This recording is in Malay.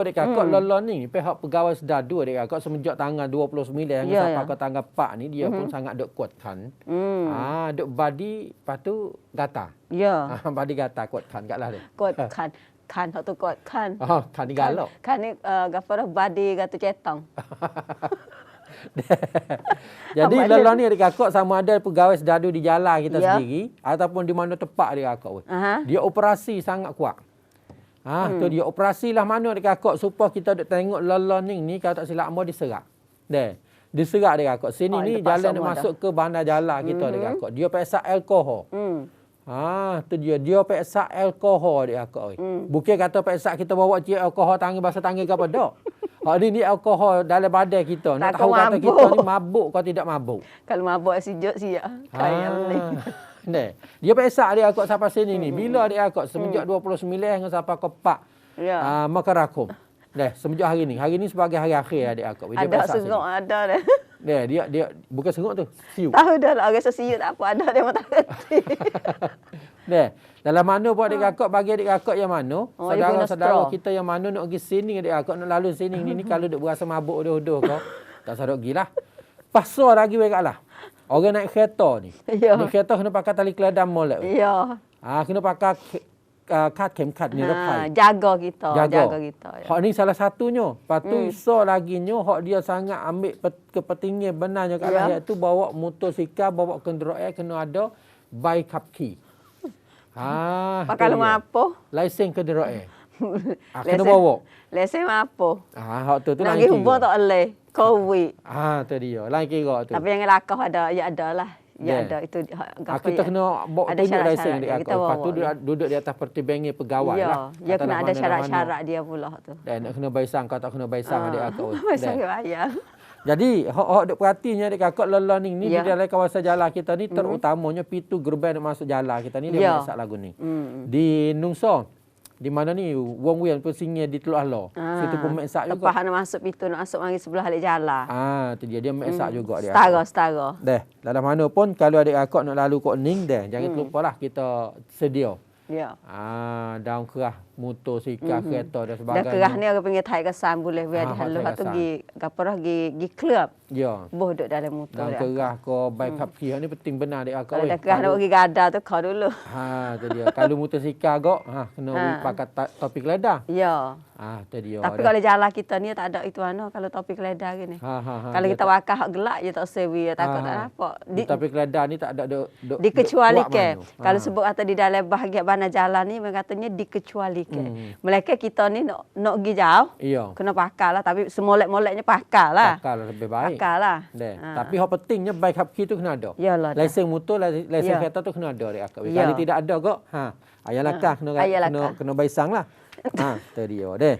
Dek kakak hmm. lolon ni pihak pegawai sedadu dua dek kakak semenjak tanggal 29 yang yeah, sampai yeah. ke tanggal 4 ni dia mm-hmm. pun mhm. sangat dok kuatkan. Hmm. Ah ha, dok badi patu gata. Ya. Yeah. Ha, badi gata kuatkan gaklah dia. Kuatkan. kan hak tu kuatkan. Ah oh, kan galak. Kan, kan ni ah, uh, gafarah badi gata cetong. Jadi lelah ni adik kakak sama ada pegawai sedadu di jalan kita yeah. sendiri ataupun di mana tempat adik akak. Uh-huh. Dia operasi sangat kuat. Ha, hmm. tu dia operasi lah mana dekat kakak supaya kita duk tengok learning ni kalau tak silap mau diserak. Deh. Diserak dekat kakak. Sini Oh, ni dia jalan nak semua masuk ke bandar jalan kita hmm. dekat kakak. Dia peksa alkohol. Hmm. Ha, tu dia dia peksa alkohol dekat kakak. Hmm. Bukan kata peksa kita bawa cik alkohol tangan basuh tangan ke apa dak. Ha ni ni alkohol dalam badan kita. Nak Takkan tahu kata mabuk. kita ni mabuk kau tidak mabuk. Kalau mabuk sijak siap. Kaya ni. Nah, dia pesak dia akak sampai sini Hmm. ni. Bila dia akak semenjak 29 hingga sampai ke 4. Ya. Ah, maka rakum. Dah, semenjak hari ni. Hari ni sebagai hari akhir adik akak. Dia Ada sengok ada dah. Dia dia dia bukan sengok tu, siu. Tahu dah lah orang sesiut tak apa ada dia mata. Dah. Dalam mana buat adik kakak bagi adik kakak yang mana? Oh, Saudara-saudara kita yang mana nak pergi sini adik kakak nak lalu sini ni ni kalau duk berasa mabuk dah-dah kau. Tak sadar pergi lah. Pasal lagi wei kat lah. Orang naik kereta ni. Ya. Naik kereta kena pakai tali keladam molek. Ya. Ah, kena pakai ke- uh, kad kem kad ni Ha, repai. jaga kita, Jaga. jaga, kita. Ya. Hak ni salah satunya. Lepas tu hmm. iso lagi nyo hak dia sangat ambil pet- kepentingan benarnya kat Ya. iaitu bawa motosikal, bawa kenderaan kena ada by cup key. Ah, Pakai tu dia. apa? Lesen kenderaan. ah, kena bawa. Lesen apa? Ah, hak tu tu Nak pergi hubung tak boleh. Covid. Ah, tu dia. Lain kira tu. Tapi yang lakah ada, ya ada lah. Ya Yeah. ada itu Ah, kita ya. kena bawa Ada tunjuk lesen dia. dia. Kita Lepas tu ya. duduk, duduk di atas pertimbangan pegawai Ya, lah. ya kena ada syarat-syarat dia pula tu. Dan nak kena baisang kau tak kena baisang adik akak. Masa Dan- bayar. Jadi, hak duk perhatinya adik kakak learning ni Ya. di dalam kawasan jalan kita ni terutamanya pintu gerbang nak masuk jalan kita ni dia Ya. masak lagu ni. Hmm. Di Nungso di mana ni wong wian pun singgah di Teluk Alo. Ah, Situ pun Lepas juga. nak masuk pintu nak masuk mari sebelah alik jalan. Ah, tu dia dia masak juga dia. Setara, setara. Dah, dalam mana pun kalau adik kakak nak lalu kok ning dah, jangan Hmm. terlupalah kita sedia. Ya. Ah, daun kerah, motosikal, kereta dan sebagainya. kerah ni orang pinggir thai kesan boleh biar Ah, di hak halu thai hak tu kesan. gi gapo dah gi gi club. Ya. Boh duduk dalam motor dia. kerah ke baik hmm. key ni penting benar kakak. Kalau dah kerah nak pergi gada tu kau dulu. Ha, tu dia. Kalau motosikal gok, ha, kena Ha. pakai ta- topi keledar. Ya. Ha, tu dia. Tapi kalau jalan kita ni tak ada itu ano kalau topik keledar gini. ha, ha, ha, Kalau dia kita wakah hak gelak je tak sewi ya takut Ha, tak ha. apa. Di, topi keledar ni tak ada duk duk dikecualikan. duk kuat Kalau mana. sebut kata di dalam bahagian bana jalan ni mereka katanya dikecualikan. Hmm. Mereka kita ni nak nak pergi jauh Iya. kena pakai lah tapi semolek-moleknya pakai lah. Pakar lah lebih baik. Pakai lah. Ha. Tapi hak pentingnya up key tu kena ada. Yalah. dah. Lesen motor, lesen lesen Ya. kereta tu kena ada dia akak. Ya. Kalau tidak ada kok, ha, ayah lakah kena Ayah kena lakah. kena baisang lah. ha, tu dia. Deh.